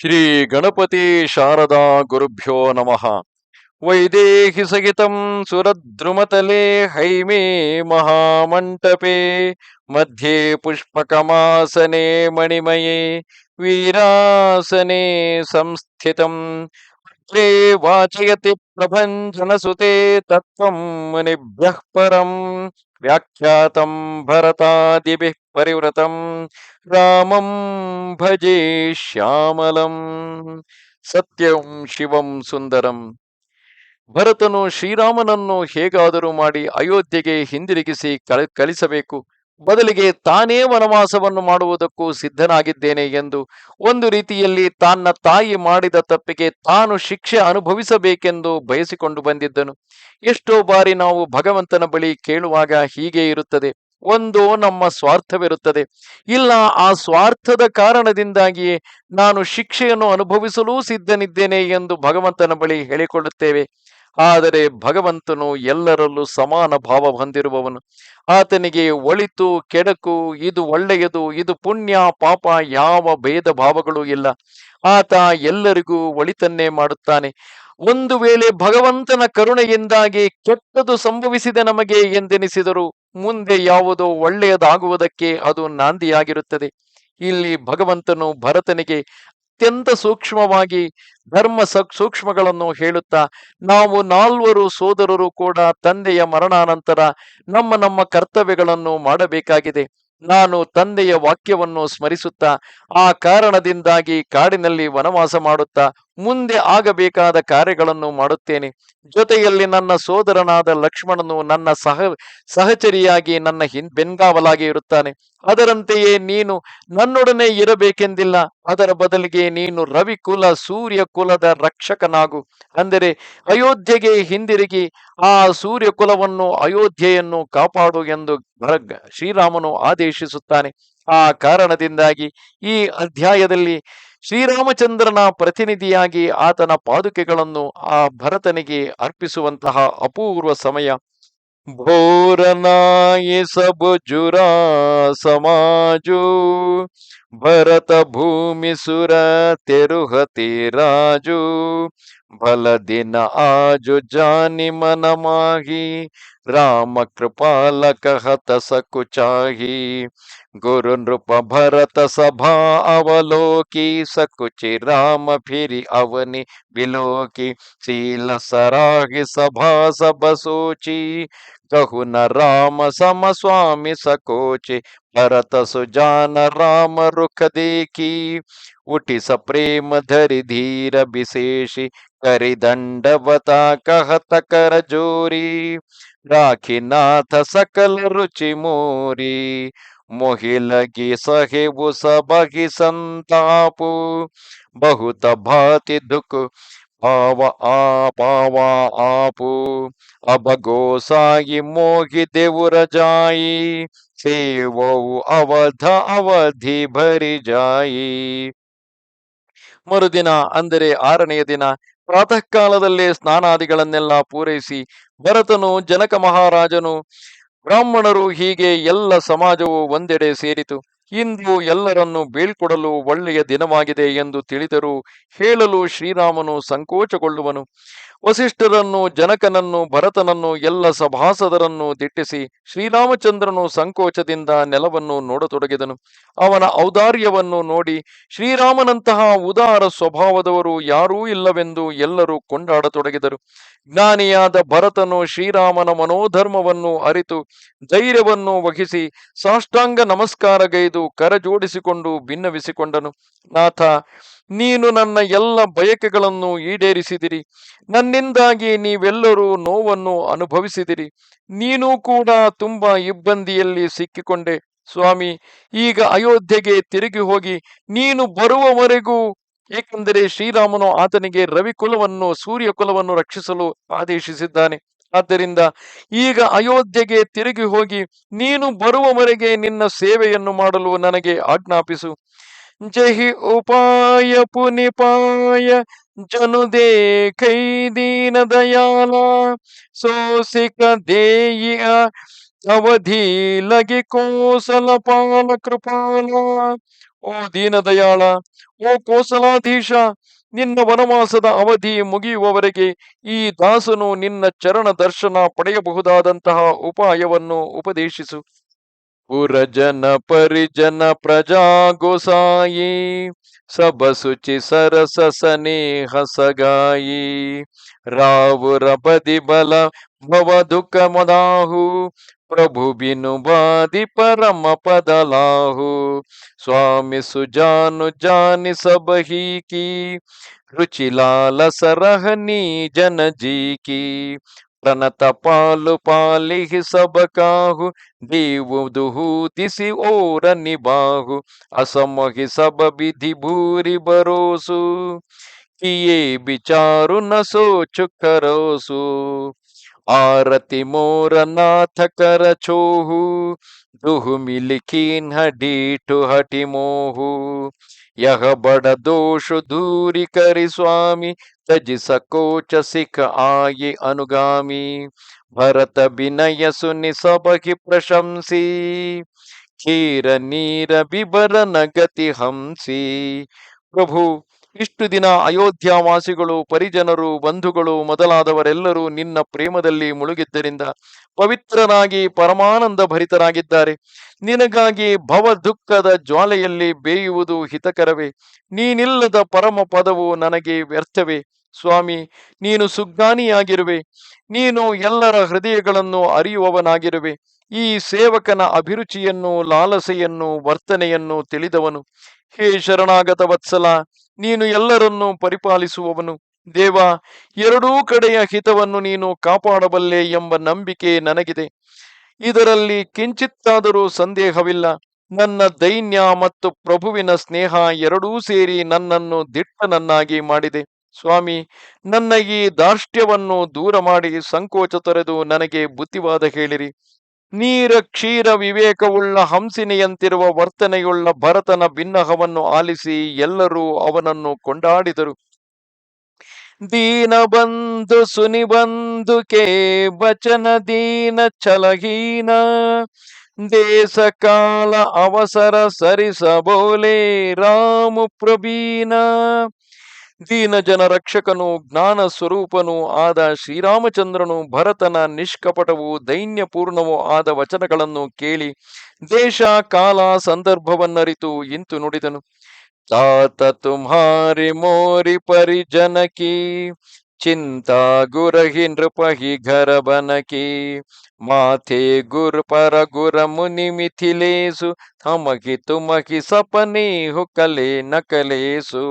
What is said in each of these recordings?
ಶ್ರೀ ಗಣಪತಿ ಶಾರದಾ ಗುರುಭ್ಯೋ ನಮಃ. ವೈದೇಹಿ ಸಹಿತಂ ಸುರದ್ರುಮತಲೆ ಹೈಮೇ ಮಹಾಮಂಟಪೇ. ಮಧ್ಯೆ ಪುಷ್ಪಕಮಾಸನೆ ಮಣಿಮಯೇ. ವೀರಾಸನೆ ಸಂಸ್ಥಿತಂ. ಅಗ್ರೆ ವಾಚಯತಿ ಪ್ರಭಂಜನಸುತೆ ತತ್ವಂ ಮುನಿಭ್ಯಃ ಪರಂ ವ್ಯಾಖ್ಯಾತಂ ಭರತಾದಿಭಿಃ ಪರಿವೃತಂ ರಾಮಂ ಭಜೆ ಶ್ಯಾಮಲಂ ಸತ್ಯಂ ಶಿವಂ ಸುಂದರಂ ಭರತನು ಶ್ರೀರಾಮನನ್ನು ಹೇಗಾದರೂ ಮಾಡಿ ಅಯೋಧ್ಯೆಗೆ ಹಿಂದಿರುಗಿಸಿ ಕಳ ಕಳಿಸಬೇಕು ಬದಲಿಗೆ ತಾನೇ ವನವಾಸವನ್ನು ಮಾಡುವುದಕ್ಕೂ ಸಿದ್ಧನಾಗಿದ್ದೇನೆ ಎಂದು ಒಂದು ರೀತಿಯಲ್ಲಿ ತನ್ನ ತಾಯಿ ಮಾಡಿದ ತಪ್ಪಿಗೆ ತಾನು ಶಿಕ್ಷೆ ಅನುಭವಿಸಬೇಕೆಂದು ಬಯಸಿಕೊಂಡು ಬಂದಿದ್ದನು. ಎಷ್ಟೋ ಬಾರಿ ನಾವು ಭಗವಂತನ ಬಳಿ ಕೇಳುವಾಗ ಹೀಗೆ ಇರುತ್ತದೆ. ಒಂದು ನಮ್ಮ ಸ್ವಾರ್ಥವಿರುತ್ತದೆ. ಇಲ್ಲ, ಆ ಸ್ವಾರ್ಥದ ಕಾರಣದಿಂದಾಗಿಯೇ ನಾನು ಶಿಕ್ಷೆಯನ್ನು ಅನುಭವಿಸಲೂ ಸಿದ್ಧನಿದ್ದೇನೆ ಎಂದು ಭಗವಂತನ ಬಳಿ ಹೇಳಿಕೊಳ್ಳುತ್ತೇವೆ. ಆದರೆ ಭಗವಂತನು ಎಲ್ಲರಲ್ಲೂ ಸಮಾನ ಭಾವ ಹೊಂದಿರುವವನು. ಆತನಿಗೆ ಒಳಿತು, ಕೆಡಕು, ಇದು ಒಳ್ಳೆಯದು, ಇದು ಪುಣ್ಯ, ಪಾಪ, ಯಾವ ಭೇದ ಭಾವಗಳು ಇಲ್ಲ. ಆತ ಎಲ್ಲರಿಗೂ ಒಳಿತನ್ನೇ ಮಾಡುತ್ತಾನೆ. ಒಂದು ವೇಳೆ ಭಗವಂತನ ಕರುಣೆಯಿಂದಾಗಿ ಕೆಟ್ಟದು ಸಂಭವಿಸಿದೆ ನಮಗೆ ಎಂದೆನಿಸಿದರು ಮುಂದೆ ಯಾವುದೋ ಒಳ್ಳೆಯದಾಗುವುದಕ್ಕೆ ಅದು ನಾಂದಿಯಾಗಿರುತ್ತದೆ. ಇಲ್ಲಿ ಭಗವಂತನು ಭರತನಿಗೆ ಅತ್ಯಂತ ಸೂಕ್ಷ್ಮವಾಗಿ ಧರ್ಮ ಸೂಕ್ಷ್ಮಗಳನ್ನು ಹೇಳುತ್ತಾ, ನಾವು ನಾಲ್ವರು ಸೋದರರು ಕೂಡ ತಂದೆಯ ಮರಣಾನಂತರ ನಮ್ಮ ನಮ್ಮ ಕರ್ತವ್ಯಗಳನ್ನು ಮಾಡಬೇಕಾಗಿದೆ. ನಾನು ತಂದೆಯ ವಾಕ್ಯವನ್ನು ಸ್ಮರಿಸುತ್ತಾ, ಆ ಕಾರಣದಿಂದಾಗಿ ಕಾಡಿನಲ್ಲಿ ವನವಾಸ ಮಾಡುತ್ತಾ ಮುಂದೆ ಆಗಬೇಕಾದ ಕಾರ್ಯಗಳನ್ನು ಮಾಡುತ್ತೇನೆ. ಜೊತೆಯಲ್ಲಿ ನನ್ನ ಸೋದರನಾದ ಲಕ್ಷ್ಮಣನು ನನ್ನ ಸಹ, ಸಹಚರಿಯಾಗಿ ನನ್ನ ಹಿನ್, ಬೆನ್ಗಾವಲಾಗಿ ಇರುತ್ತಾನೆ. ಅದರಂತೆಯೇ ನೀನು ನನ್ನೊಡನೆ ಇರಬೇಕೆಂದಿಲ್ಲ. ಅದರ ಬದಲಿಗೆ ನೀನು ರವಿ ಕುಲ ಸೂರ್ಯ ಕುಲದ ರಕ್ಷಕನಾಗು. ಅಂದರೆ ಅಯೋಧ್ಯೆಗೆ ಹಿಂದಿರುಗಿ, ಆ ಸೂರ್ಯ ಕುಲವನ್ನು ಅಯೋಧ್ಯೆಯನ್ನು ಕಾಪಾಡು ಎಂದು ಶ್ರೀರಾಮನು ಆದೇಶಿಸುತ್ತಾನೆ. ಆ ಕಾರಣದಿಂದಾಗಿ ಈ ಅಧ್ಯಾಯದಲ್ಲಿ ಶ್ರೀರಾಮಚಂದ್ರನ ಪ್ರತಿನಿಧಿಯಾಗಿ ಆತನ ಪಾದುಕೆಗಳನ್ನು ಆ ಭರತನಿಗೆ ಅರ್ಪಿಸುವಂತಹ ಅಪೂರ್ವ ಸಮಯ. ಭೋರನಾಯಿ ಸಬು ಜುರಾ ಸಮಾಜು ಭರತ ಭೂಮಿ ಸುರ ತೆರುಹತಿ ರಾಜು ಭಲ ದಿನ ಆಜು ಜಾನಿ ಮನ ಮಾಹಿ ರಾಮ ಕೃಪಾಲ ಕಹತ ಸಕುಚಾಹಿ ಗುರು ನೃಪ ಭರತ ಸಭಾ ಅವಲೋಕಿ ಸಕುಚಿ ರಾಮ ಫಿರಿ ಅವನಿ ಬಿಲೋಕಿ ಶೀಲ ಸರಾಗಿ ಸಭಾ ಸಭ ಸೋಚಿ कहु न राम सम स्वामी सकोचे भरत सुजान राम रुख देखी। उठी स प्रेम धरि धीर विशेषी, करि दंडवता कहत कर जोरी। राखी नाथ सकल रुचि मोरी। मोहि लगी सहेबु सबहि संतापु। बहुत भाति दुख ಭಾವ ಆ ಪಾವ ಆಪು ಅಬ ಗೋಸಾಯಿ ಮೋಗಿ ದೇವುರ ಜಾಯಿ, ಸೇವವು ಅವಧ ಅವಧಿ ಭರಿ ಜಾಯಿ. ಮರುದಿನ, ಅಂದರೆ ಆರನೆಯ ದಿನ ಪ್ರಾತಃ ಕಾಲದಲ್ಲೇ ಸ್ನಾನಾದಿಗಳನ್ನೆಲ್ಲ ಪೂರೈಸಿ, ಭರತನು ಜನಕ ಮಹಾರಾಜನು ಬ್ರಾಹ್ಮಣರು ಹೀಗೆ ಎಲ್ಲ ಸಮಾಜವು ಒಂದೆಡೆ ಸೇರಿತು. ಇಂದು ಎಲ್ಲರನ್ನು ಬೀಳ್ಕೊಡಲು ಒಳ್ಳೆಯ ದಿನವಾಗಿದೆ ಎಂದು ತಿಳಿದರೂ ಹೇಳಲು ಶ್ರೀರಾಮನು ಸಂಕೋಚಗೊಳ್ಳುವನು. ವಸಿಷ್ಠರನ್ನು, ಜನಕನನ್ನು, ಭರತನನ್ನು, ಎಲ್ಲ ಸಭಾಸದರನ್ನು ದಿಟ್ಟಿಸಿ ಶ್ರೀರಾಮಚಂದ್ರನು ಸಂಕೋಚದಿಂದ ನೆಲವನ್ನು ನೋಡತೊಡಗಿದನು. ಅವನ ಔದಾರ್ಯವನ್ನು ನೋಡಿ ಶ್ರೀರಾಮನಂತಹ ಉದಾರ ಸ್ವಭಾವದವರು ಯಾರೂ ಇಲ್ಲವೆಂದು ಎಲ್ಲರೂ ಕೊಂಡಾಡತೊಡಗಿದರು. ಜ್ಞಾನಿಯಾದ ಭರತನು ಶ್ರೀರಾಮನ ಮನೋಧರ್ಮವನ್ನು ಅರಿತು ಧೈರ್ಯವನ್ನು ವಹಿಸಿ ಸಾಷ್ಟಾಂಗ ನಮಸ್ಕಾರಗೈದು ಕರಜೋಡಿಸಿಕೊಂಡು ಭಿನ್ನವಿಸಿಕೊಂಡನು ನಾಥ, ನೀನು ನನ್ನ ಎಲ್ಲ ಬಯಕೆಗಳನ್ನು ಈಡೇರಿಸಿದಿರಿ. ನನ್ನಿಂದಾಗಿ ನೀವೆಲ್ಲರೂ ನೋವನ್ನು ಅನುಭವಿಸಿದಿರಿ. ನೀನು ಕೂಡ ತುಂಬಾ ಇಬ್ಬಂದಿಯಲ್ಲಿ ಸಿಕ್ಕಿಕೊಂಡೆ. ಸ್ವಾಮಿ, ಈಗ ಅಯೋಧ್ಯೆಗೆ ತಿರುಗಿ ಹೋಗಿ ನೀನು ಬರುವವರೆಗೂ ಏಕೆಂದರೆ ಶ್ರೀರಾಮನು ಆತನಿಗೆ ರವಿಕುಲವನ್ನು, ಸೂರ್ಯಕುಲವನ್ನು ರಕ್ಷಿಸಲು ಆದೇಶಿಸಿದ್ದಾನೆ. ಆದ್ದರಿಂದ ಈಗ ಅಯೋಧ್ಯೆಗೆ ತಿರುಗಿ ಹೋಗಿ ನೀನು ಬರುವವರೆಗೆ ನಿನ್ನ ಸೇವೆಯನ್ನು ಮಾಡಲು ನನಗೆ ಆಜ್ಞಾಪಿಸು. ಜಹಿ ಉಪಾಯ ಪುನಿಪಾಯ ಜನು ಕೈ ದೀನ ದಯಾಲ ಸೋಸಿಕ ದೇಯ ಅವಧಿ ಲಗಿ ಕೋಸಲ ಪಾಲ ಕೃಪಾಲ. ಓ ದೀನದಯಾಳ, ಓ ಕೋಸಲಾಧೀಶ ನಿನ್ನ ವನವಾಸದ ಅವಧಿ ಮುಗಿಯುವವರೆಗೆ ಈ ದಾಸನು ನಿನ್ನ ಚರಣ ದರ್ಶನ ಪಡೆಯಬಹುದಾದಂತಹ ಉಪಾಯವನ್ನು ಉಪದೇಶಿಸು. ಪುರಜನ ಪರಿಜನ ಪ್ರಜಾ ಗೋಸಾಯಿ, ಸಬಸುಚಿ ಸರಸ ಸನೇಹ ಸಗಾಯಿ, ರಾವುರ ಬದಿ ಬಲ ಭವ ದುಃಖ ಮದಾಹು ಪ್ರಭು ಬಿನು ಬಾದಿ ಜಾನಿ ಸಬಹಿ ಕಿ ರುಚಿ ಲಾಲ ಸರಹನಿ ಜನ ಜೀ ಕಿ ಪ್ರಣತ ಪಾಲು ಪಾಲಿಹಿ ಸಬಕಾಹು ದೀವು ದುಹೂತಿಸಿ ಓರ ನಿಬಾಹು ಅಸಮೋಹಿ ಸಬ ಬಿಧಿ ಭೂರಿ ಬರೋಸು. ಕಿಯೇ ಬಿಚಾರು ನ ಸೋಚು ಕರೋಸು ಆರತಿ ಮೋರ ನಾಥ ಕರ ಚೋಹು ದುಹು ಮಿಲಿಖೀನ್ ಹಡೀಟು ಹಟಿ ಮೋಹು ಯಹ ಬಡ ದೋಷು ದೂರಿ ಕರಿ ಸ್ವಾಮಿ ತಜಿ ಸಕೋಚ ಸಿಖ ಆಯಿ ಅನುಗಾಮಿ ಭರತ ಬಿನಯ ಸುನಿ ಸಬಹಿ ಪ್ರಶಂಸಿ ಕ್ಷೀರ ನೀರ ಬಿಬರ ನಗತಿ ಹಂಸಿ ಪ್ರಭು ಇಷ್ಟು ದಿನ ಅಯೋಧ್ಯಾವಾಸಿಗಳು, ಪರಿಜನರು, ಬಂಧುಗಳು ಮೊದಲಾದವರೆಲ್ಲರೂ ನಿನ್ನ ಪ್ರೇಮದಲ್ಲಿ ಮುಳುಗಿದ್ದರಿಂದ ಪವಿತ್ರರಾಗಿ ಪರಮಾನಂದ ಭರಿತರಾಗಿದ್ದಾರೆ. ನಿನಗಾಗಿ ಭವ ದುಃಖದ ಜ್ವಾಲೆಯಲ್ಲಿ ಬೇಯುವುದು ಹಿತಕರವೇ. ನೀನಿಲ್ಲದ ಪರಮ ಪದವು ನನಗೆ ವ್ಯರ್ಥವೇ. ಸ್ವಾಮಿ, ನೀನು ಸುಜ್ಞಾನಿಯಾಗಿರುವೆ. ನೀನು ಎಲ್ಲರ ಹೃದಯಗಳನ್ನು ಅರಿಯುವವನಾಗಿರುವೆ. ಈ ಸೇವಕನ ಅಭಿರುಚಿಯನ್ನು, ಲಾಲಸೆಯನ್ನು, ವರ್ತನೆಯನ್ನು ತಿಳಿದವನು. ಹೇ ಶರಣಾಗತ ವತ್ಸಲ, ನೀನು ಎಲ್ಲರನ್ನೂ ಪರಿಪಾಲಿಸುವವನು. ದೇವ, ಎರಡೂ ಕಡೆಯ ಹಿತವನ್ನು ನೀನು ಕಾಪಾಡಬಲ್ಲೆ ಎಂಬ ನಂಬಿಕೆ ನನಗಿದೆ. ಇದರಲ್ಲಿ ಕಿಂಚಿತ್ತಾದರೂ ಸಂದೇಹವಿಲ್ಲ. ನನ್ನ ದೈನ್ಯ ಮತ್ತು ಪ್ರಭುವಿನ ಸ್ನೇಹ ಎರಡೂ ಸೇರಿ ನನ್ನನ್ನು ದಿಟ್ಟನನ್ನಾಗಿ ಮಾಡಿದೆ. ಸ್ವಾಮಿ, ನನ್ನ ಈ ದಾರ್ಷ್ಟ್ಯವನ್ನು ದೂರ ಮಾಡಿ ಸಂಕೋಚ ತೊರೆದು ನನಗೆ ಬುದ್ಧಿವಾದ ಹೇಳಿರಿ. ನೀರ, ಕ್ಷೀರ, ವಿವೇಕವುಳ್ಳ ಹಂಸಿನಿಯಂತಿರುವ ವರ್ತನೆಯುಳ್ಳ ಭರತನ ಭಿನ್ನಹವನ್ನು ಆಲಿಸಿ ಎಲ್ಲರೂ ಅವನನ್ನು ಕೊಂಡಾಡಿದರು. ದೀನ ಬಂಧು, ಸುನಿ ಬಂಧುಕೆ ವಚನ ದೀನ, ಛಲಹೀನ ದೇಶ ಕಾಲ ಅವಸರ ಸರಿಸಬೋಲೆ ರಾಮು ಪ್ರವೀಣ. ದೀನ ಜನ ರಕ್ಷಕನು, ಜ್ಞಾನ ಸ್ವರೂಪನು ಆದ ಶ್ರೀರಾಮಚಂದ್ರನು ಭರತನ ನಿಷ್ಕಪಟವೂ ದೈನ್ಯಪೂರ್ಣವೂ ಆದ ವಚನಗಳನ್ನು ಕೇಳಿ ದೇಶ, ಕಾಲ, ಸಂದರ್ಭವನ್ನರಿತು ಇಂತು ನುಡಿದನು. ತಾತ ತುಮಾರಿ ಮೋರಿ ಪರಿಜನಕಿ, ಚಿಂತಾ ಗುರಹಿ ನೃಪಹಿ ಘರ ಬನಕಿ, ಮಾಥೆ ಗುರ್ ಪರ ಗುರ ಮುನಿ ಮಿಥಿಲೇಸು, ತಮಗಿ ತುಮಗಿ ಸಪನೇ ಹುಕಲೆ ನಕಲೇಸು.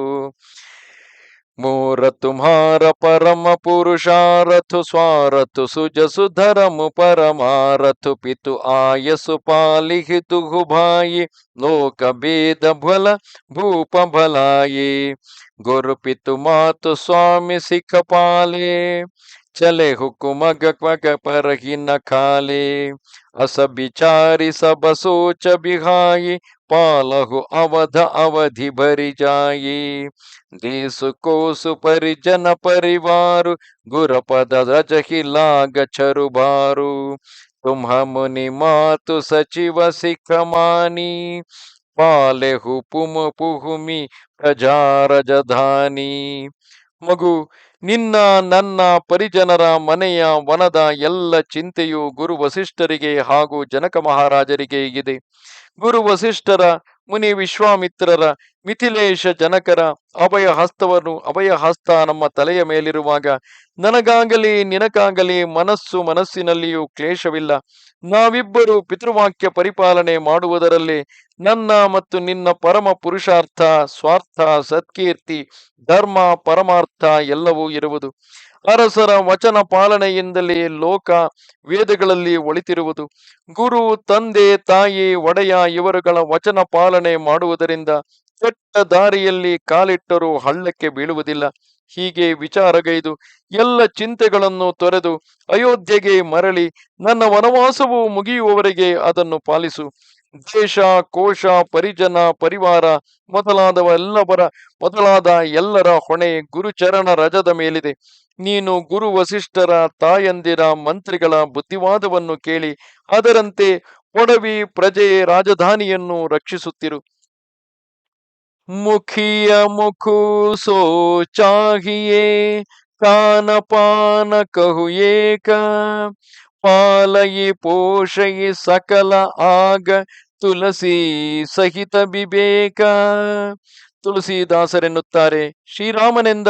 मोर तुम्हार परम पुरुषारथ स्वारथ सुजसु धर्म परमारथ पितु आयसु पालिहि तुहु भाई लोक भेद भल भूप भलाये गुरु पितु मातु स्वामी सिख पाले चले हुकुम गग पर ही न खाले अस बिचारी सब सोच बिहाई पालहु अवध अवधि भरि जाई देश कोसु परिजन परिवार गुर पद रजहि लाग छरुबारू तुम मुनि मातु सचिव सिख मानी ಪಾಲೆಹು ಪುಮ ಪುಹುಮಿ ಪ್ರಜಾರಜಧಾನಿ ಮಗು ನಿನ್ನ ನನ್ನ ಪರಿಜನರ ಮನೆಯ ವನದ ಎಲ್ಲ ಚಿಂತೆಯು ಗುರು ವಸಿಷ್ಠರಿಗೆ ಹಾಗೂ ಜನಕ ಮಹಾರಾಜರಿಗೆ ಇದೆ ಗುರು ವಸಿಷ್ಠರ, ಮುನಿ ವಿಶ್ವಾಮಿತ್ರರ, ಮಿಥಿಲೇಶ ಜನಕರ ಅಭಯ ಹಸ್ತವನ್ನು, ಅಭಯ ಹಸ್ತ ನಮ್ಮ ತಲೆಯ ಮೇಲಿರುವಾಗ ನನಗಾಗಲಿ ನಿನಕಾಗಲಿ ಮನಸ್ಸು ಮನಸ್ಸಿನಲ್ಲಿಯೂ ಕ್ಲೇಶವಿಲ್ಲ. ನಾವಿಬ್ಬರು ಪಿತೃವಾಕ್ಯ ಪರಿಪಾಲನೆ ಮಾಡುವುದರಲ್ಲಿ ನನ್ನ ಮತ್ತು ನಿನ್ನ ಪರಮ ಪುರುಷಾರ್ಥ, ಸ್ವಾರ್ಥ, ಸತ್ಕೀರ್ತಿ, ಧರ್ಮ, ಪರಮಾರ್ಥ ಎಲ್ಲವೂ ಇರುವುದು. ಅರಸರ ವಚನ ಪಾಲನೆಯಿಂದಲೇ ಲೋಕ ವೇದಗಳಲ್ಲಿ ಒಳಿತಿರುವುದು. ಗುರು, ತಂದೆ, ತಾಯಿ, ಒಡೆಯ ಇವರುಗಳ ವಚನ ಪಾಲನೆ ಮಾಡುವುದರಿಂದ ಕೆಟ್ಟ ದಾರಿಯಲ್ಲಿ ಕಾಲಿಟ್ಟರೂ ಹಳ್ಳಕ್ಕೆ ಬೀಳುವುದಿಲ್ಲ. ಹೀಗೆ ವಿಚಾರಗೈದು, ಎಲ್ಲ ಚಿಂತೆಗಳನ್ನು ತೊರೆದು ಅಯೋಧ್ಯೆಗೆ ಮರಳಿ ನನ್ನ ವನವಾಸವು ಮುಗಿಯುವವರೆಗೆ ಅದನ್ನು ಪಾಲಿಸು. ದೇಶ ಕೋಶ, ಪರಿಜನ, ಪರಿವಾರ ಮೊದಲಾದವೆಲ್ಲವರ ಮೊದಲಾದ ಎಲ್ಲರ ಹೊಣೆ ಗುರುಚರಣ ರಜದ ಮೇಲಿದೆ. ನೀನು ಗುರು ವಸಿಷ್ಠರ ತಾಯಂದಿರ ಮಂತ್ರಿಗಳ ಬುದ್ಧಿವಾದವನ್ನು ಕೇಳಿ, ಅದರಂತೆ ಒಡವಿ ಪ್ರಜೆ ರಾಜಧಾನಿಯನ್ನು ರಕ್ಷಿಸುತ್ತಿರು. ಮುಖಿಯ ಮುಖು ಸೋ ಚಾಹಿಯೇ ಕಾನಪಾನ ಕಹುಯೇಕ ಪಾಲಯಿ ಪೋಷಯಿ ಸಕಲ ಆಗ ತುಳಸಿ ಸಹಿತ ವಿವೇಕ. ತುಳಸಿದಾಸರೆನ್ನುತ್ತಾರೆ, ಶ್ರೀರಾಮನೆಂದ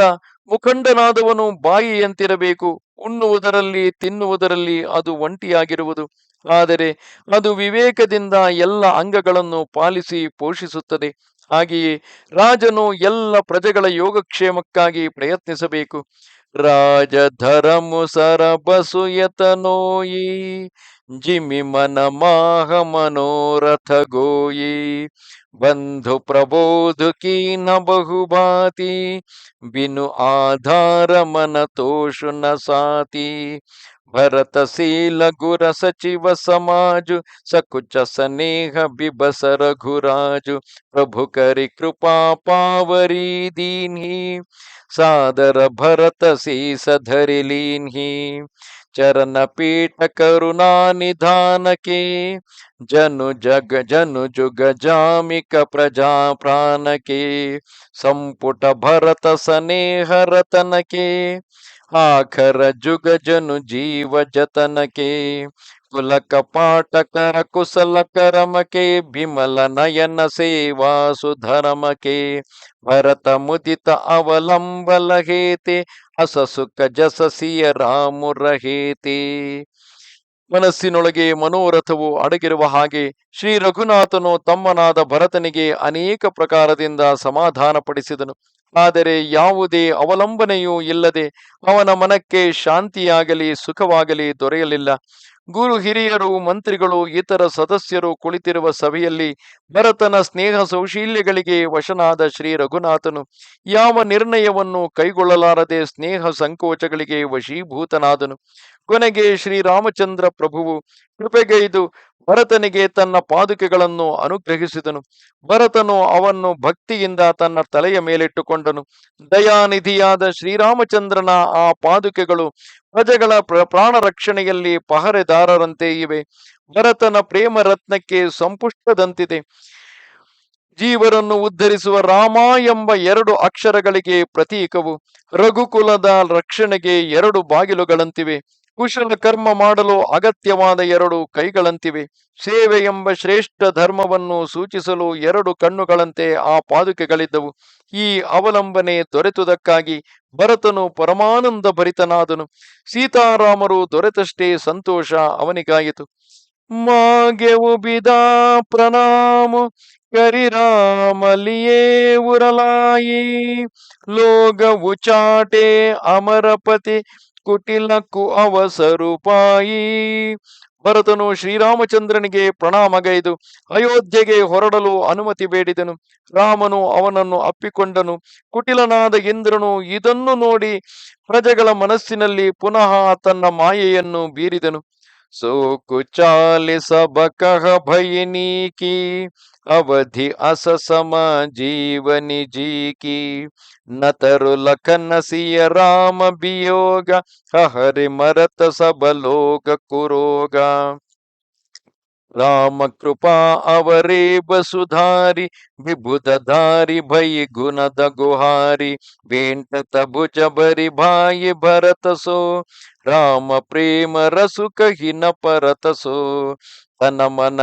ಮುಖಂಡನಾದವನು ಬಾಯಿಯಂತಿರಬೇಕು, ಉಣ್ಣುವುದರಲ್ಲಿ ತಿನ್ನುವುದರಲ್ಲಿ ಅದು ಒಂಟಿಯಾಗಿರುವುದು. ಆದರೆ ಅದು ವಿವೇಕದಿಂದ ಎಲ್ಲ ಅಂಗಗಳನ್ನು ಪಾಲಿಸಿ ಪೋಷಿಸುತ್ತದೆ. ಹಾಗೆಯೇ ರಾಜನು ಎಲ್ಲ ಪ್ರಜೆಗಳ ಯೋಗಕ್ಷೇಮಕ್ಕಾಗಿ ಪ್ರಯತ್ನಿಸಬೇಕು. राज धरम सर बसु यतनोई जिमि मन माह मनोरथ गोई बंधु प्रबोध की न बहुभाति, बिनु आधार मन तोषु न साती। ನ ಸಾತಿ ಭರತ ಶೀಲ ಗುರ ಸಚಿವ ಸಮಾಜು ಸಕುಚ ಸನೇಹ ಬಿಬಸ ರಘುರಾಜು ಪ್ರಭು ಕರಿ ಕೃಪಾ ಪಾವರಿ ದೀನ್ಹಿ ಸಾದರ ಭರತ ಸೀಸ ಧರಿ ಲೀನ್ಹಿ ಚರಣ ಪೀಠ ಕರುಣಾ ನಿಧಾನಕ್ಕೆ ಜನು ಜಗ ಜನು ಜುಗ ಜಾಮಿಕ ಪ್ರಜಾ ಪ್ರಾಣಕ್ಕೆ ಸಂಪುಟ ಭರತ ಸನೇಹ ರತನಕ್ಕೆ ಆಖರ ಜುಗ ಜನು ಜೀವ ಜತನಕೆ ಕುಲಕ ಪಾಠಕರ ಕುಸಲ ಕರಮಕೆ ಬಿಮಲ ನಯನ ಸೇವಾ ಸುಧರಮಕೆ ಭರತ ಮುದಿತ ಅವಲಂಬಲ ಹೇತೆ ಅಸ ಸುಖ ಜಸಸಿಯ ರಾಮುರಹೇತೆ ಮನಸ್ಸಿನೊಳಗೆ ಮನೋರಥವು ಅಡಗಿರುವ ಹಾಗೆ ಶ್ರೀ ರಘುನಾಥನು ತಮ್ಮನಾದ ಭರತನಿಗೆ ಅನೇಕ ಪ್ರಕಾರದಿಂದ ಸಮಾಧಾನಪಡಿಸಿದನು. ಆದರೆ ಯಾವುದೇ ಅವಲಂಬನೆಯೂ ಇಲ್ಲದೆ ಅವನ ಮನಕ್ಕೆ ಶಾಂತಿಯಾಗಲಿ, ಸುಖವಾಗಲಿ ದೊರೆಯಲಿಲ್ಲ. ಗುರು ಹಿರಿಯರು, ಮಂತ್ರಿಗಳು, ಇತರ ಸದಸ್ಯರು ಕುಳಿತಿರುವ ಸಭೆಯಲ್ಲಿ ಭರತನ ಸ್ನೇಹ ಸೌಶೀಲ್ಯಗಳಿಗೆ ವಶನಾದ ಶ್ರೀ ರಘುನಾಥನು ಯಾವ ನಿರ್ಣಯವನ್ನು ಕೈಗೊಳ್ಳಲಾರದೆ ಸ್ನೇಹ ಸಂಕೋಚಗಳಿಗೆ ವಶೀಭೂತನಾದನು. ಕೊನೆಗೆ ಶ್ರೀರಾಮಚಂದ್ರ ಪ್ರಭುವು ಕೃಪೆಗೈದು ಭರತನಿಗೆ ತನ್ನ ಪಾದುಕೆಗಳನ್ನು ಅನುಗ್ರಹಿಸಿದನು. ಭರತನು ಅವನ್ನು ಭಕ್ತಿಯಿಂದ ತನ್ನ ತಲೆಯ ಮೇಲಿಟ್ಟುಕೊಂಡನು. ದಯಾನಿಧಿಯಾದ ಶ್ರೀರಾಮಚಂದ್ರನ ಆ ಪಾದುಕೆಗಳು ಪ್ರಜೆಗಳ ಪ್ರ- ಪ್ರಾಣ ರಕ್ಷಣೆಯಲ್ಲಿ ಪಹರೆದಾರರಂತೆ ಇವೆ. ಭರತನ ಪ್ರೇಮ ರತ್ನಕ್ಕೆ ಸಂಪುಷ್ಟದಂತಿದೆ. ಜೀವರನ್ನು ಉದ್ಧರಿಸುವ ರಾಮ ಎಂಬ ಎರಡು ಅಕ್ಷರಗಳಿಗೆ ಪ್ರತೀಕವು. ರಘುಕುಲದ ರಕ್ಷಣೆಗೆ ಎರಡು ಬಾಗಿಲುಗಳಂತಿವೆ. ಕುಶಲ ಕರ್ಮ ಮಾಡಲು ಅಗತ್ಯವಾದ ಎರಡು ಕೈಗಳಂತಿವೆ. ಸೇವೆ ಎಂಬ ಶ್ರೇಷ್ಠ ಧರ್ಮವನ್ನು ಸೂಚಿಸಲು ಎರಡು ಕಣ್ಣುಗಳಂತೆ ಆ ಪಾದುಕೆಗಳಿದ್ದವು. ಈ ಅವಲಂಬನೆ ದೊರೆತುದಕ್ಕಾಗಿ ಭರತನು ಪರಮಾನಂದ ಭರಿತನಾದನು. ಸೀತಾರಾಮರು ದೊರೆತಷ್ಟೇ ಸಂತೋಷ ಅವನಿಗಾಯಿತು. ಮಾಗೆವು ಬಿದ ಪ್ರಣಾಮ ಕರಿರಾಮಲಿಯೇ ಉರಲಾಯಿ, ಲೋಗವು ಚಾಟೆ ಅಮರಪತಿ ಕುಟಿಲಕ್ಕು ಅವಸರುಪಾಯಿ. ಭರತನು ಶ್ರೀರಾಮಚಂದ್ರನಿಗೆ ಪ್ರಣಾಮಗೈದು ಅಯೋಧ್ಯೆಗೆ ಹೊರಡಲು ಅನುಮತಿ ಬೇಡಿದನು. ರಾಮನು ಅವನನ್ನು ಅಪ್ಪಿಕೊಂಡನು. ಕುಟಿಲನಾದ ಇಂದ್ರನು ಇದನ್ನು ನೋಡಿ ಪ್ರಜೆಗಳ ಮನಸ್ಸಿನಲ್ಲಿ ಪುನಃ ತನ್ನ ಮಾಯೆಯನ್ನು ಬೀರಿದನು. सुकुचाल सब कह भयनी की, अवधि अस सम जीवनी जी की। नतरु लखन सिय राम वियोग हरि मरत सब लोग कुरोगा। ಕುರೋಗ ರಾಮ ಕೃಪಾ ಅವರೇ ಬಸುಧಾರಿ ವಿಭುತಧಾರಿ ಭೈ ಗುಣದ ಗುಹಾರಿ ವೇಂಟತ ಭುಜ ಬರಿ ಭಾಯಿ ಭರತ ಸೋ ರಾಮ ಪ್ರೇಮ ರಸು ಕಹಿನ ಪರತ ಸೋ ತನ ಮನ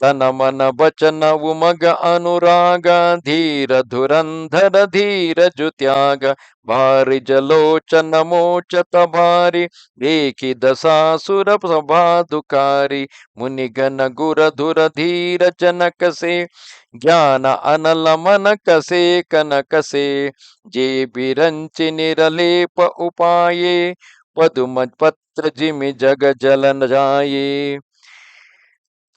ತನ ಮನ ವಚನವು ಮಗ ಅನುರಾಗ ಧೀರ ಧುರಂಧರ ಧೀರ ಜುತ್ಯಾಗ ಭಾರಿ ಜಲೋಚನ ಮೋಚತ ಭಾರಿ ದೇಖಿದ ಸಾಸುರ ಸಭಾದುಕಾರಿ ಮುನಿಗನ ಗುರ ಧುರ ಧೀರ ಜನಕಸೆ ಜ್ಞಾನ ಅನಲ ಮನ ಕಸೆ ಕನಕಸೆ ಜೇ ಬಿರಂಚಿ ನಿರಲೇಪ ಉಪಾಯೇ ಪದುಮ ಪತ್ರ ಜಿಮಿ ಜಗ ಜಲನ ಜಾಯೇ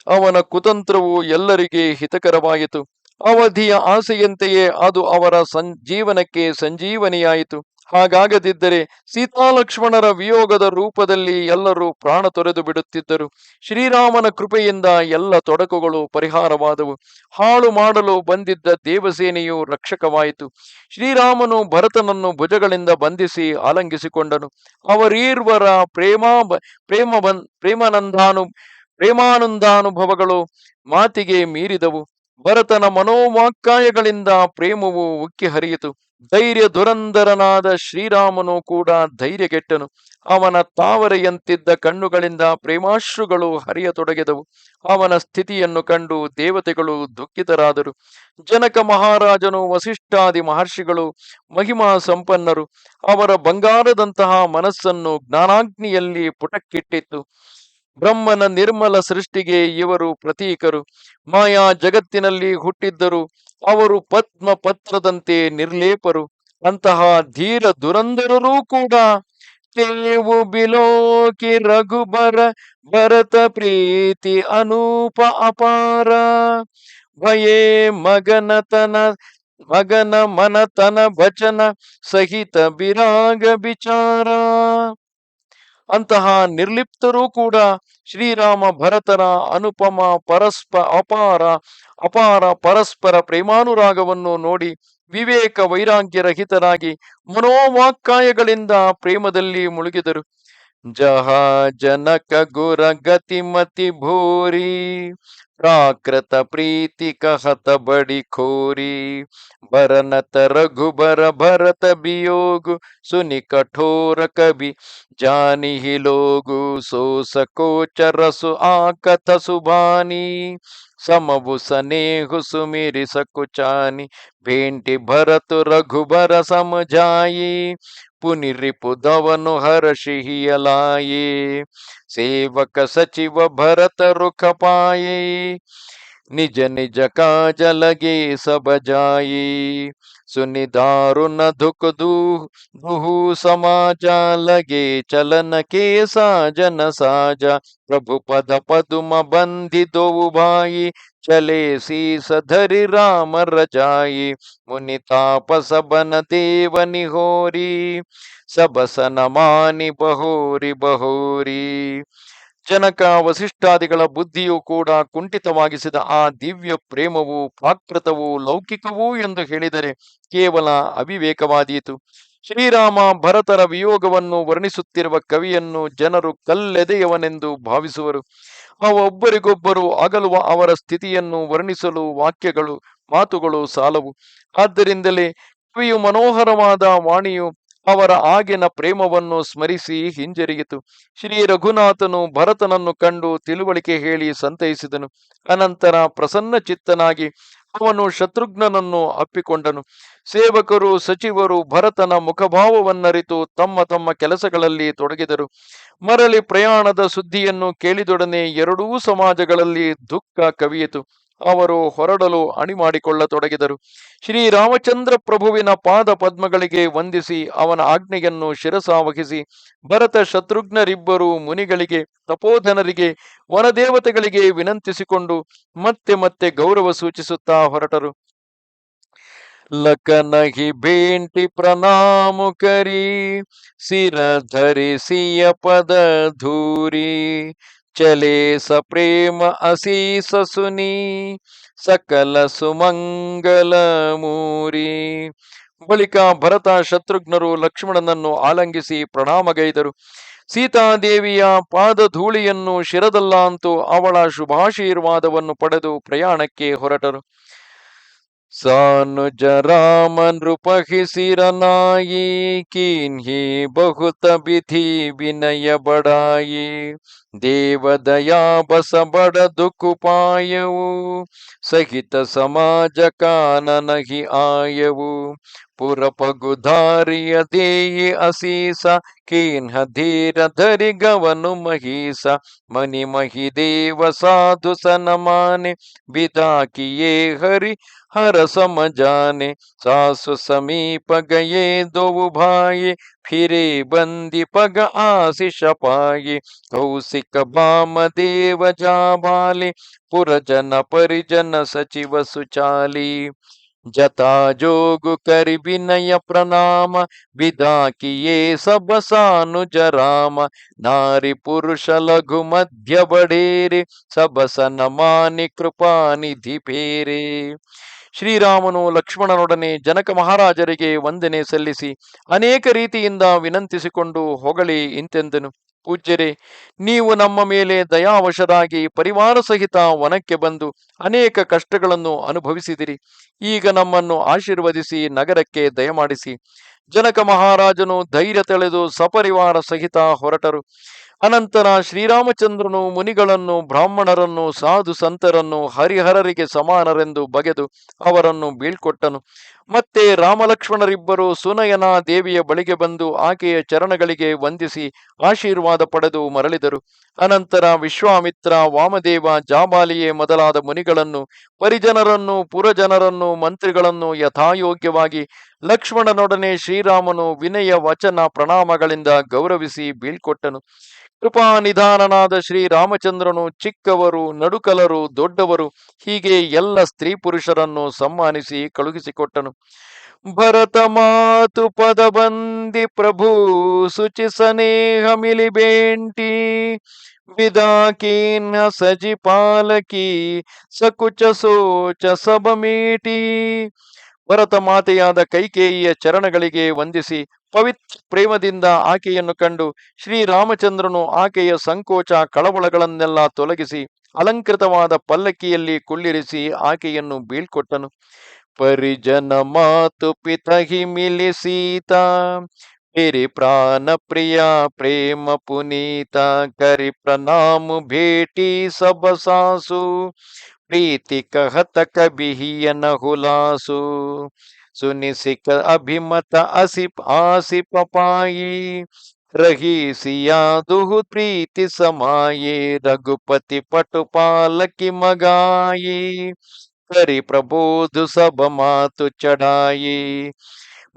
ಅವನ ಕುತಂತ್ರವು ಎಲ್ಲರಿಗೆ ಹಿತಕರವಾಯಿತು. ಅವಧಿಯ ಆಸೆಯಂತೆಯೇ ಅದು ಅವರ ಸಂ, ಜೀವನಕ್ಕೆ ಸಂಜೀವನಿಯಾಯಿತು. ಹಾಗಾಗದಿದ್ದರೆ ಸೀತಾಲಕ್ಷ್ಮಣರ ವಿಯೋಗದ ರೂಪದಲ್ಲಿ ಎಲ್ಲರೂ ಪ್ರಾಣ ತೊರೆದು ಬಿಡುತ್ತಿದ್ದರು. ಶ್ರೀರಾಮನ ಕೃಪೆಯಿಂದ ಎಲ್ಲ ತೊಡಕುಗಳು ಪರಿಹಾರವಾದವು. ಹಾಳು ಮಾಡಲು ಬಂದಿದ್ದ ದೇವಸೇನೆಯು ರಕ್ಷಕವಾಯಿತು. ಶ್ರೀರಾಮನು ಭರತನನ್ನು ಭುಜಗಳಿಂದ ಬಂಧಿಸಿ ಆಲಂಗಿಸಿಕೊಂಡನು. ಅವರೀರ್ವರ ಪ್ರೇಮ ಪ್ರೇಮ ಪ್ರೇಮಾನಂದಾನು ಪ್ರೇಮಾನಂದಾನುಭವಗಳು ಮಾತಿಗೆ ಮೀರಿದವು. ಭರತನ ಮನೋವಾಕ್ಕಾಯಗಳಿಂದ ಪ್ರೇಮವು ಉಕ್ಕಿ ಹರಿಯಿತು. ಧೈರ್ಯ ದುರಂಧರನಾದ ಶ್ರೀರಾಮನು ಕೂಡ ಧೈರ್ಯಗೆಟ್ಟನು. ಅವನ ತಾವರೆಯಂತಿದ್ದ ಕಣ್ಣುಗಳಿಂದ ಪ್ರೇಮಾಶ್ರುಗಳು ಹರಿಯತೊಡಗಿದವು. ಅವನ ಸ್ಥಿತಿಯನ್ನು ಕಂಡು ದೇವತೆಗಳು ದುಃಖಿತರಾದರು. ಜನಕ ಮಹಾರಾಜನು ವಸಿಷ್ಠಾದಿ ಮಹರ್ಷಿಗಳು ಮಹಿಮಾ ಸಂಪನ್ನರು. ಅವರ ಬಂಗಾರದಂತಹ ಮನಸ್ಸನ್ನು ಜ್ಞಾನಾಗ್ನಿಯಲ್ಲಿ ಪುಟಕ್ಕಿಟ್ಟಿತ್ತು. ಬ್ರಹ್ಮನ ನಿರ್ಮಲ ಸೃಷ್ಟಿಗೆ ಇವರು ಪ್ರತೀಕರು. ಮಾಯಾ ಜಗತ್ತಿನಲ್ಲಿ ಹುಟ್ಟಿದ್ದರು. ಅವರು ಪದ್ಮ ಪತ್ರದಂತೆ ನಿರ್ಲೇಪರು. ಅಂತಹ ಧೀರ ದುರಂಧರರೂ ಕೂಡ ತೇವು ಬಿಲೋಕಿ ರಘುಬರ ಭರತ ಪ್ರೀತಿ ಅನೂಪ ಅಪಾರ. ಭಯೇ ಮಗನತನ, ಮಗನ ಮನತನ ಭಚನ ಸಹಿತ ಬಿರಾಗ ವಿಚಾರ. ಅಂತಹ ನಿರ್ಲಿಪ್ತರೂ ಕೂಡ ಶ್ರೀರಾಮ ಭರತರ ಅನುಪಮ ಪರಸ್ಪ ಅಪಾರ ಅಪಾರ ಪರಸ್ಪರ ಪ್ರೇಮಾನುರಾಗವನ್ನು ನೋಡಿ ವಿವೇಕ ವೈರಾಗ್ಯರಹಿತರಾಗಿ ಮನೋವಾಕ್ಕಾಯಗಳಿಂದ ಪ್ರೇಮದಲ್ಲಿ ಮುಳುಗಿದರು. ಜಹ ಜನಕ ಗುರ ಗತಿಮತಿ ಭೂರಿ ಪ್ರಾಕೃತ ಪ್ರೀತಿ ಕಹತ ಬಡಿ ಖೋರಿ ಭರನತ ರಘುಬರ ಭರತ ಬಿಯೋಗು ಸುನಿ ಕಠೋರ ಕವಿ ಜಾನಿಹಿ ಲೋಗು ಸೋಸ ಕೋಚರಸು ಆ ಕಥ ಸುಬಾನಿ ಸಮವು ಸನೇಹು ಸುಮಿರಿ ಸಕುಚಾನಿ ಭೇಂಟಿ ಭರತು ರಘುಬರ ಸಮಜಾಯಿ ಪುನಿರಿಪುದವನು ಹರಷಿಹಿಯಲಾಯೇ ಸೇವಕ ಸಚಿವ ಭರತ ರುಖಪಾಯಿ ನಿಜ ನಿಜ ಕಾಜ ಲಗೆ सुनि दारुण दुख दुहु समाजा लगे चलन के साजन साजा प्रभु पद पदुम बंधि दो भाई चले शीस धरि राम रचाई मुनि तापस बन देव निहोरी सबसन मानि बहोरी बहोरी ಜನಕ ವಸಿಷ್ಠಾದಿಗಳ ಬುದ್ಧಿಯು ಕೂಡ ಕುಂಠಿತವಾಗಿಸಿದ ಆ ದಿವ್ಯ ಪ್ರೇಮವು, ಪ್ರಾಕೃತವೂ, ಲೌಕಿಕವೂ ಎಂದು ಹೇಳಿದರೆ ಕೇವಲ ಅವಿವೇಕವಾದೀತು. ಶ್ರೀರಾಮ ಭರತರ ವಿಯೋಗವನ್ನು ವರ್ಣಿಸುತ್ತಿರುವ ಕವಿಯನ್ನು ಜನರು ಕಲ್ಲೆದೆಯವನೆಂದು ಭಾವಿಸುವರು. ಒಬ್ಬರಿಗೊಬ್ಬರು ಅಗಲುವ ಅವರ ಸ್ಥಿತಿಯನ್ನು ವರ್ಣಿಸಲು ವಾಕ್ಯಗಳು, ಮಾತುಗಳು ಸಾಲವು. ಆದ್ದರಿಂದಲೇ ಕವಿಯು ಮನೋಹರವಾದ ವಾಣಿಯು ಅವರ ಆಗಿನ ಪ್ರೇಮವನ್ನು ಸ್ಮರಿಸಿ ಹಿಂಜರಿಯಿತು. ಶ್ರೀ ರಘುನಾಥನು ಭರತನನ್ನು ಕಂಡು ತಿಳುವಳಿಕೆ ಹೇಳಿ ಸಂತೈಸಿದನು. ಅನಂತರ ಪ್ರಸನ್ನ ಚಿತ್ತನಾಗಿ ಅವನು ಶತ್ರುಘ್ನನನ್ನು ಅಪ್ಪಿಕೊಂಡನು. ಸೇವಕರು, ಸಚಿವರು ಭರತನ ಮುಖಭಾವವನ್ನರಿತು ತಮ್ಮ ತಮ್ಮ ಕೆಲಸಗಳಲ್ಲಿ ತೊಡಗಿದರು. ಮರಳಿ ಪ್ರಯಾಣದ ಸುದ್ದಿಯನ್ನು ಕೇಳಿದೊಡನೆ ಎರಡೂ ಸಮಾಜಗಳಲ್ಲಿ ದುಃಖ ಕವಿಯಿತು. ಅವರು ಹೊರಡಲು ಅಣಿ ಮಾಡಿಕೊಳ್ಳತೊಡಗಿದರು ಶ್ರೀರಾಮಚಂದ್ರ ಪ್ರಭುವಿನ ಪಾದ ಪದ್ಮಗಳಿಗೆ ವಂದಿಸಿ ಅವನ ಆಜ್ಞೆಯನ್ನು ಶಿರಸಾವಹಿಸಿ ಭರತ ಶತ್ರುಘ್ನರಿಬ್ಬರು ಮುನಿಗಳಿಗೆ, ತಪೋಧನರಿಗೆ, ವನದೇವತೆಗಳಿಗೆ ವಿನಂತಿಸಿಕೊಂಡು ಮತ್ತೆ ಮತ್ತೆ ಗೌರವ ಸೂಚಿಸುತ್ತಾ ಹೊರಟರು. ಲಕನಹಿ ಬೇಂಟಿ ಪ್ರಣಾಮು ಕರಿ, ಸಿರ ಧರಿಸಿಯ ಪದ ಧೂರಿ ಚಲೆ स ಪ್ರೇಮ ಅಸೀಸ ಸುನಿ, ಸಕಲ ಸುಮಂಗಲ ಮೂರಿ. ಬಳಿಕ ಭರತ ಶತ್ರುಘ್ನರು ಲಕ್ಷ್ಮಣನನ್ನು ಆಲಂಗಿಸಿ ಪ್ರಣಾಮಗೈದರು. ಸೀತಾದೇವಿಯ ಪಾದ ಧೂಳಿಯನ್ನು ಶಿರದಲ್ಲಾಂತು ಅವಳ ಶುಭಾಶೀರ್ವಾದವನ್ನು ಪಡೆದು ಪ್ರಯಾಣಕ್ಕೆ ಹೊರಟರು. ಸಾನುಜ ರಾಮ ನೃಪಹಿಸಿರನಾಯಿ ಕಿನ್ಹಿ ಬಹುತ ವಿಧಿ ವಿನಯ ಬಡಾಯಿ. ದೇವದಯಾ ಬಸ ಬಡ ದುಕುಪಾಯವು ಸಹಿತ ಸಮಾಜ ಕಾನನಹಿ ಆಯವು. ಪುರಪಗುಧಾರಿಯ ದೇಯಿ ಅಸೀಸ ಕೀನ್ಹ ಧೀರ ಧರಿ ಗವನು ಮಹೀಸ ಮನಿ ಮಹಿ ದೇವ ಸಾಧು ಸನಮಾನೆ ಬಿದಾಕಿಯೇ ಹರಿ हर सम जाने सासु समीप गए दो भाई फिरे बंदी पग आशिष पाए कौशिक बाम देव जा भाले पुरजन परिजन सचिव सुचाली ಜತಾ ಜೋಗು ಕರಿ ವಿನಯ ಪ್ರಣಾಮ ಬಿದಾಕಿಯೇ ಸಬಸಾನುಜರಾಮ ನಾರಿ ಪುರುಷ ಲಘು ಮಧ್ಯ ಬಡೇರಿ ಸಬಸ ನಮಾನಿ ಕೃಪಾನಿಧಿ ಬೇರೆ ಶ್ರೀರಾಮನು ಲಕ್ಷ್ಮಣನೊಡನೆ ಜನಕ ಮಹಾರಾಜರಿಗೆ ವಂದನೆ ಸಲ್ಲಿಸಿ ಅನೇಕ ರೀತಿಯಿಂದ ವಿನಂತಿಸಿಕೊಂಡು ಹೊಗಳಿ ಇಂತೆಂದನು. ಪೂಜ್ಯರೇ, ನೀವು ನಮ್ಮ ಮೇಲೆ ದಯಾವಶರಾಗಿ ಪರಿವಾರ ಸಹಿತ ವನಕ್ಕೆ ಬಂದು ಅನೇಕ ಕಷ್ಟಗಳನ್ನು ಅನುಭವಿಸಿದಿರಿ. ಈಗ ನಮ್ಮನ್ನು ಆಶೀರ್ವದಿಸಿ, ನಗರಕ್ಕೆ ದಯಮಾಡಿಸಿ. ಜನಕ ಮಹಾರಾಜನು ಧೈರ್ಯ ತಳೆದು ಸಪರಿವಾರ ಸಹಿತ ಹೊರಟರು. ಅನಂತರ ಶ್ರೀರಾಮಚಂದ್ರನು ಮುನಿಗಳನ್ನು, ಬ್ರಾಹ್ಮಣರನ್ನು, ಸಾಧು ಸಂತರನ್ನು, ಹರಿಹರರಿಗೆ ಸಮಾನರೆಂದು ಬಗೆದು ಅವರನ್ನು ಬೀಳ್ಕೊಟ್ಟನು. ಮತ್ತೆ ರಾಮಲಕ್ಷ್ಮಣರಿಬ್ಬರು ಸುನಯನ ದೇವಿಯ ಬಳಿಗೆ ಬಂದು ಆಕೆಯ ಚರಣಗಳಿಗೆ ವಂದಿಸಿ ಆಶೀರ್ವಾದ ಪಡೆದು ಮರಳಿದರು. ಅನಂತರ ವಿಶ್ವಾಮಿತ್ರ, ವಾಮದೇವ, ಜಾಬಾಲಿಯೇ ಮೊದಲಾದ ಮುನಿಗಳನ್ನು, ಪರಿಜನರನ್ನು, ಪುರಜನರನ್ನು, ಮಂತ್ರಿಗಳನ್ನು ಯಥಾಯೋಗ್ಯವಾಗಿ ಲಕ್ಷ್ಮಣನೊಡನೆ ಶ್ರೀರಾಮನು ವಿನಯ ವಚನ ಪ್ರಣಾಮಗಳಿಂದ ಗೌರವಿಸಿ ಬೀಳ್ಕೊಟ್ಟನು. ಕೃಪಾ ನಿಧಾನನಾದ ಶ್ರೀರಾಮಚಂದ್ರನು ಚಿಕ್ಕವರು, ನಡುಕಲರು, ದೊಡ್ಡವರು ಹೀಗೆ ಎಲ್ಲ ಸ್ತ್ರೀ ಪುರುಷರನ್ನು ಸಮ್ಮಾನಿಸಿ ಕಳುಹಿಸಿಕೊಟ್ಟನು. ಭರತ ಮಾತು ಪದ ಬಂದಿ ಪ್ರಭು ಶುಚಿ ಸನೇಹ ಮಿಲಿಬೇಂಟಿ ವಿದಾಕೀನ ಸಜಿ ಪಾಲಕಿ, ಸಕುಚ ಸೋಚ ಸಬ ಮೀಟಿ. ಭರತ ಮಾತೆಯಾದ ಕೈಕೇಯಿಯ ಚರಣಗಳಿಗೆ ವಂದಿಸಿ ಪವಿತ್ರ ಪ್ರೇಮದಿಂದ ಆಕೆಯನ್ನು ಕಂಡು ಶ್ರೀರಾಮಚಂದ್ರನು ಆಕೆಯ ಸಂಕೋಚ ಕಳವಳಗಳನ್ನೆಲ್ಲ ತೊಲಗಿಸಿ ಅಲಂಕೃತವಾದ ಪಲ್ಲಕ್ಕಿಯಲ್ಲಿ ಕುಳ್ಳಿರಿಸಿ ಆಕೆಯನ್ನು ಬೀಳ್ಕೊಟ್ಟನು. ಪರಿಜನ ಮಾತು ಪಿತಹಿ ಮಿಲಿ ಸೀತಾ ಮೇರಿ ಪ್ರಾಣ ಪ್ರಿಯ ಪ್ರೇಮ ಪುನೀತ ಕರಿ ಪ್ರಣಾಮ ಭೇಟಿ ಸಬ ಸಾಸು. ಪ್ರೀತಿ ಕಹತ ಕಬಿಹಿಯನ ಹುಲಾಸು. ಸುನಿಸಿಕ ಅಭಿಮತ ಅಸಿಪ್ ಆಸಿಪ ಪಾಯಿ. ರಹಿ ಸಿಯಾದುಹು ಪ್ರೀತಿ ಸಮಾಯೇ ರಘುಪತಿ ಪಟು ಪಾಲಕಿ ಮಗಾಯಿ. ಕರಿ ಪ್ರಬೋಧು ಸಬ ಮಾತು ಚಢಾಯಿ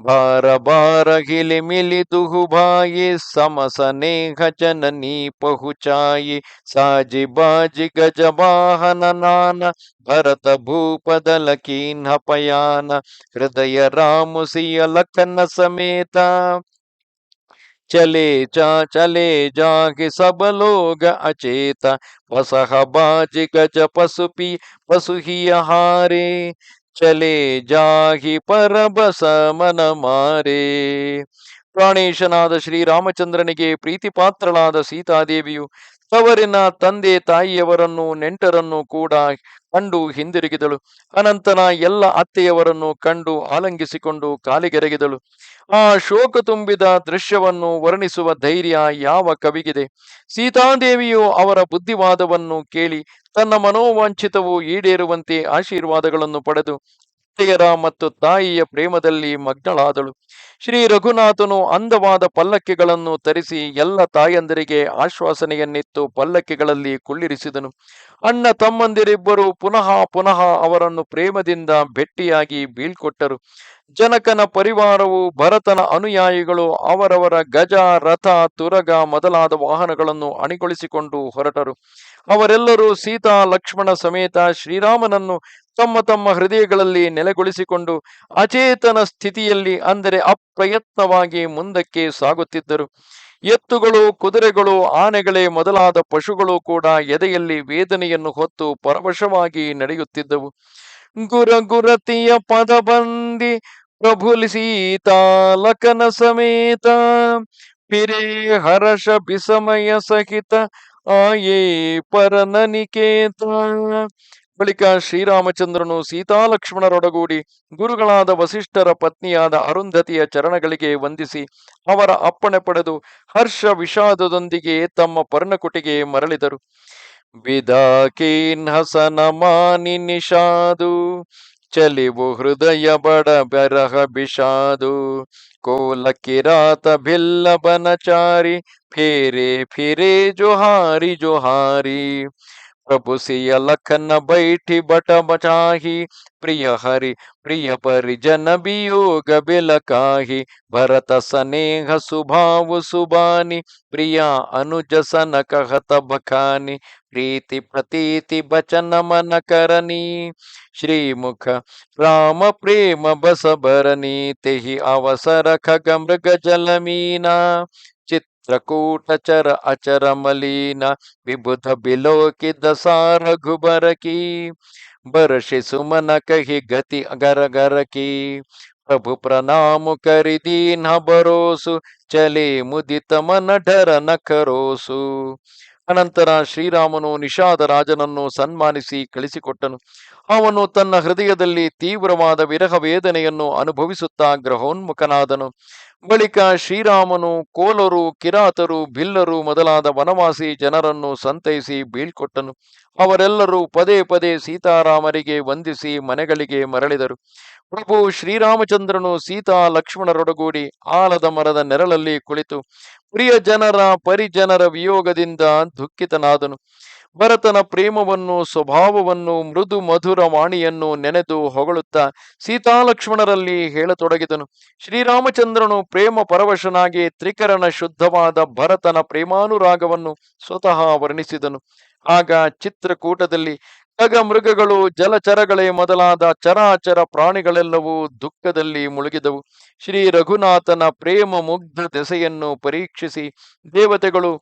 ಬಾರ ಬಾರ ಗಿಲಿ ಮಿಲಿ ದುಹು ಭಾಯಿ ಸಮಸನೇಹ ಜನನಿ ಪಹುಚಾಯಿ ಸಾಜಿ ಬಾಜಿ ಗಜ ವಾಹನ ನಾನ. ಭರತ ಭೂಪದಲ ಕೀನ್ಹ ಪಯಾನ ಹೃದಯ ರಾಮುಸಿಯ ಲಖನ ಸಮೇತ. ಚಲೆ ಚಾ ಚಲೆ ಜಾಗಿ ಸಬ ಲೋಗ ಅಚೇತ ವಸಹ ಬಾಜಿ ಗಜ ಪಸುಪಿ ಪಸುಹಿಯ ಹಾರೆ ಚಲೆ ಜಾಹಿ ಪರಬಸ ಮನ ಮಾರೆ ಪ್ರಾಣೇಶನಾದ ಶ್ರೀರಾಮಚಂದ್ರನಿಗೆ ಪ್ರೀತಿಪಾತ್ರಳಾದ ಸೀತಾದೇವಿಯು ತವರಿನ ತಂದೆ ತಾಯಿಯವರನ್ನು, ನೆಂಟರನ್ನು ಕೂಡ ಕಂಡು ಹಿಂದಿರುಗಿದಳು. ಅನಂತರ ಎಲ್ಲ ಅತ್ತೆಯವರನ್ನು ಕಂಡು ಆಲಂಗಿಸಿಕೊಂಡು ಕಾಲಿಗೆರಗಿದಳು. ಆ ಶೋಕ ತುಂಬಿದ ದೃಶ್ಯವನ್ನು ವರ್ಣಿಸುವ ಧೈರ್ಯ ಯಾವ ಕವಿಗಿದೆ? ಸೀತಾದೇವಿಯು ಅವರ ಬುದ್ಧಿವಾದವನ್ನು ಕೇಳಿ ತನ್ನ ಮನೋವಾಂಛಿತವು ಈಡೇರುವಂತೆ ಆಶೀರ್ವಾದಗಳನ್ನು ಪಡೆದು ಅತ್ತೆಯರ ಮತ್ತು ತಾಯಿಯ ಪ್ರೇಮದಲ್ಲಿ ಮಗ್ನಳಾದಳು. ಶ್ರೀ ರಘುನಾಥನು ಅಂದವಾದ ಪಲ್ಲಕ್ಕಿಗಳನ್ನು ತರಿಸಿ ಎಲ್ಲ ತಾಯಂದರಿಗೆ ಆಶ್ವಾಸನೆಯನ್ನಿತ್ತು ಪಲ್ಲಕ್ಕಿಗಳಲ್ಲಿ ಕುಳ್ಳಿರಿಸಿದನು. ಅಣ್ಣ ತಮ್ಮಂದಿರಿಬ್ಬರು ಪುನಃ ಪುನಃ ಅವರನ್ನು ಪ್ರೇಮದಿಂದ ಭೆಟ್ಟಿಯಾಗಿ ಬೀಳ್ಕೊಟ್ಟರು. ಜನಕನ ಪರಿವಾರವು ಭರತನ ಅನುಯಾಯಿಗಳು ಅವರವರ ಗಜ, ರಥ, ತುರಗ ಮೊದಲಾದ ವಾಹನಗಳನ್ನು ಅಣಿಗೊಳಿಸಿಕೊಂಡು ಹೊರಟರು. ಅವರೆಲ್ಲರೂ ಸೀತಾ, ಲಕ್ಷ್ಮಣ ಸಮೇತ ಶ್ರೀರಾಮನನ್ನು ತಮ್ಮ ತಮ್ಮ ಹೃದಯಗಳಲ್ಲಿ ನೆಲೆಗೊಳಿಸಿಕೊಂಡು ಅಚೇತನ ಸ್ಥಿತಿಯಲ್ಲಿ ಅಂದರೆ ಅಪ್ರಯತ್ನವಾಗಿ ಮುಂದಕ್ಕೆ ಸಾಗುತ್ತಿದ್ದರು. ಎತ್ತುಗಳು, ಕುದುರೆಗಳು, ಆನೆಗಳೇ ಮೊದಲಾದ ಪಶುಗಳು ಕೂಡ ಎದೆಯಲ್ಲಿ ವೇದನೆಯನ್ನು ಹೊತ್ತು ಪರವಶವಾಗಿ ನಡೆಯುತ್ತಿದ್ದವು. ಗುರ ಗುರತಿಯ ಪದ ಬಂದಿ ಲಕನ ಸಮೇತ, ಪಿರಿ ಹರಷ ಬಿಸಮಯ ಸಹಿತ, ಆಯೇ ಪರನನಿಕೇತ ಬಳಿಕ ಶ್ರೀರಾಮಚಂದ್ರನು ಸೀತಾಲಕ್ಷ್ಮಣರೊಡಗೂಡಿ ಗುರುಗಳಾದ ವಸಿಷ್ಠರ ಪತ್ನಿಯಾದ ಅರುಂಧತಿಯ ಚರಣಗಳಿಗೆ ವಂದಿಸಿ ಅವರ ಅಪ್ಪಣೆ ಪಡೆದು ಹರ್ಷ ವಿಷಾದದೊಂದಿಗೆ ತಮ್ಮ ಪರ್ಣಕುಟಿಗೆ ಮರಳಿದರು. ವಿದಾಕೀನ್ ಹಸನ ಮಾನಿ ನಿಷಾದು, ಚಲಿವು ಹೃದಯ ಬಡ ಬೆರಹ ಬಿಷಾದು ಕೋಲ ಕಿರಾತ ಭಿಲ್ಲ ಬನಚಾರಿ ಫೇರೆ ಫಿರೇ ಜೊಹಾರಿ ಜೊಹಾರಿ ಪ್ರಭು ಸಿಯ ಲಖನ ಬೈಠಿ ಬಟ ಬಚಾಹಿ ಪ್ರಿಯ ಹರಿ, ಪ್ರಿಯ ಪರಿಜನ ಬಿಯೋಗ ಬೆಲಕಾಹಿ, ಭರತ ಸನೇಹ ಸುಭಾವು ಸುಬಾನಿ ಪ್ರಿಯ ಅನುಜ ಸನ ಕಹತ ಬಖಾನಿ ಪ್ರೀತಿ ಪ್ರತೀತಿ ಬಚನ ಮನ ಕರನಿ ಶ್ರೀಮುಖ ರಾಮ ಪ್ರೇಮ ಬಸ ಬರನಿ ತೆಹಿ ಅವಸರ ಖಗ ಮೃಗ ಜಲಮೀನಾ ಚಿತ್ರಕೂಟ ಚರ ಅಚರ ಮಲೀನ ವಿಬುಧ ಬಿಲೋಕಿದ ಸಾರಘುಬರಕಿ. ಬರಶಿ ಸುಮನ ಕಹಿ ಗತಿ ಅಗರಗರಕಿ ಪ್ರಭು ಪ್ರಣಾಮ ಕರಿ ದೀನ ಭರೋಸು ಚಲೆ ಮುದಿತ ಮನ ಢರ ನಖರೋಸು. ಅನಂತರ ಶ್ರೀರಾಮನು ನಿಷಾದ ರಾಜನನ್ನು ಸನ್ಮಾನಿಸಿ ಕಳಿಸಿಕೊಟ್ಟನು ಅವನು ತನ್ನ ಹೃದಯದಲ್ಲಿ ತೀವ್ರವಾದ ವಿರಹ ವೇದನೆಯನ್ನು ಅನುಭವಿಸುತ್ತಾ ಗ್ರಹೋನ್ಮುಖನಾದನು. ಬಳಿಕ ಶ್ರೀರಾಮನು ಕೋಲರು, ಕಿರಾತರು ಬಿಲ್ಲರು ಮೊದಲಾದ ವನವಾಸಿ ಜನರನ್ನು ಸಂತೈಸಿ ಬೀಳ್ಕೊಟ್ಟನು. ಅವರೆಲ್ಲರೂ ಪದೇ ಪದೇ ಸೀತಾರಾಮರಿಗೆ ವಂದಿಸಿ ಮನೆಗಳಿಗೆ ಮರಳಿದರು. ಪ್ರಭು ಶ್ರೀರಾಮಚಂದ್ರನು ಸೀತಾ ಲಕ್ಷ್ಮಣರೊಡಗೂಡಿ ಆಲದ ಮರದ ನೆರಳಲ್ಲಿ ಕುಳಿತು ಪ್ರಿಯ ಜನರ ಪರಿಜನರ ವಿಯೋಗದಿಂದ ದುಃಖಿತನಾದನು. ಭರತನ ಪ್ರೇಮವನ್ನು, ಸ್ವಭಾವವನ್ನು, ಮೃದು ಮಧುರ ವಾಣಿಯನ್ನು ನೆನೆದು ಹೊಗಳುತ್ತಾ ಸೀತಾಲಕ್ಷ್ಮಣರಲ್ಲಿ ಹೇಳತೊಡಗಿದನು. ಶ್ರೀರಾಮಚಂದ್ರನು ಪ್ರೇಮ ಪರವಶನಾಗಿ ತ್ರಿಕರಣ ಶುದ್ಧವಾದ ಭರತನ ಪ್ರೇಮಾನುರಾಗವನ್ನು ಸ್ವತಃ ವರ್ಣಿಸಿದನು. ಆಗ ಚಿತ್ರಕೂಟದಲ್ಲಿ ಖಗ ಮೃಗಗಳು, ಜಲಚರಗಳೇ ಮೊದಲಾದ ಚರಾಚರ ಪ್ರಾಣಿಗಳೆಲ್ಲವೂ ದುಃಖದಲ್ಲಿ ಮುಳುಗಿದವು. ಶ್ರೀ ರಘುನಾಥನ ಪ್ರೇಮ ಮುಗ್ಧ ದೆಸೆಯನ್ನು ಪರೀಕ್ಷಿಸಿ ದೇವತೆಗಳು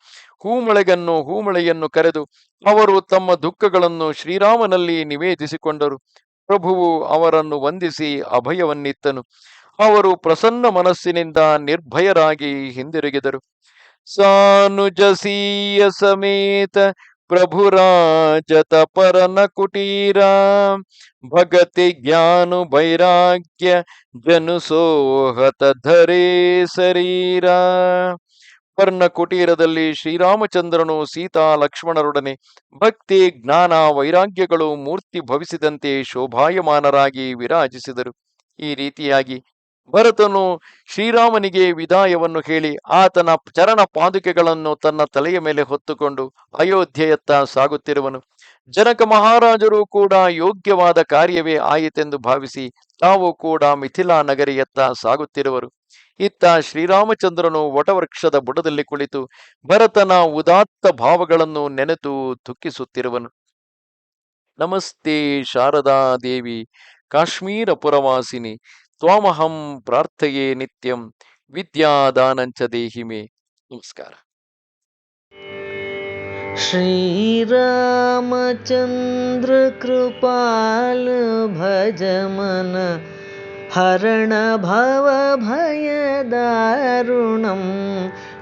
ಹೂಮಳೆಗನ್ನು, ಹೂಮಳೆಯನ್ನು ಕರೆದು ಅವರು ತಮ್ಮ ದುಃಖಗಳನ್ನು ಶ್ರೀರಾಮನಲ್ಲಿ ನಿವೇದಿಸಿಕೊಂಡರು. ಪ್ರಭುವು ಅವರನ್ನು ವಂದಿಸಿ ಅಭಯವನ್ನಿತ್ತನು. ಅವರು ಪ್ರಸನ್ನ ಮನಸ್ಸಿನಿಂದ ನಿರ್ಭಯರಾಗಿ ಹಿಂದಿರುಗಿದರು. ಸಾನುಜಸೀಯ ಸಮೇತ ಪ್ರಭುರಾಜತ ಪರನ ಕುಟೀರ, ಭಗತಿ ಜ್ಞಾನು ವೈರಾಗ್ಯ ಜನು ಸೋಹತ ಧರೇ ಶರೀರ. ಪರ್ಣ ಕುಟೀರದಲ್ಲಿ ಶ್ರೀರಾಮಚಂದ್ರನು ಸೀತಾ ಲಕ್ಷ್ಮಣರೊಡನೆ ಭಕ್ತಿ, ಜ್ಞಾನ, ವೈರಾಗ್ಯಗಳು ಮೂರ್ತಿ ಭವಿಸಿದಂತೆ ಶೋಭಾಯಮಾನರಾಗಿ ವಿರಾಜಿಸಿದರು. ಈ ರೀತಿಯಾಗಿ ಭರತನು ಶ್ರೀರಾಮನಿಗೆ ವಿದಾಯವನ್ನು ಹೇಳಿ ಆತನ ಚರಣ ಪಾದುಕೆಗಳನ್ನು ತನ್ನ ತಲೆಯ ಮೇಲೆ ಹೊತ್ತುಕೊಂಡು ಅಯೋಧ್ಯೆಯತ್ತ ಸಾಗುತ್ತಿರುವನು. ಜನಕ ಮಹಾರಾಜರು ಕೂಡ ಯೋಗ್ಯವಾದ ಕಾರ್ಯವೇ ಆಯಿತೆಂದು ಭಾವಿಸಿ ತಾವು ಕೂಡ ಮಿಥಿಲಾ ನಗರಿಯತ್ತ ಸಾಗುತ್ತಿರುವರು. ಇತ್ತ ಶ್ರೀರಾಮಚಂದ್ರನು ವಟವೃಕ್ಷದ ಬುಡದಲ್ಲಿ ಕುಳಿತು ಭರತನ ಉದಾತ್ತ ಭಾವಗಳನ್ನು ನೆನೆತು ದುಃಖಿಸುತ್ತಿರುವನು. ನಮಸ್ತೆ ಶಾರದಾ ದೇವಿ, ಕಾಶ್ಮೀರ ಪುರವಾಸಿನಿ त्वामहं प्रार्थये नित्यं विद्यादानञ्च देहि मे। नमस्कार। श्रीरामचन्द्रकृपालभजम हरण भवभयदारुणं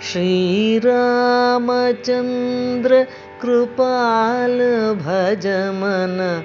श्रीरामचन्द्रकृपाल भजमन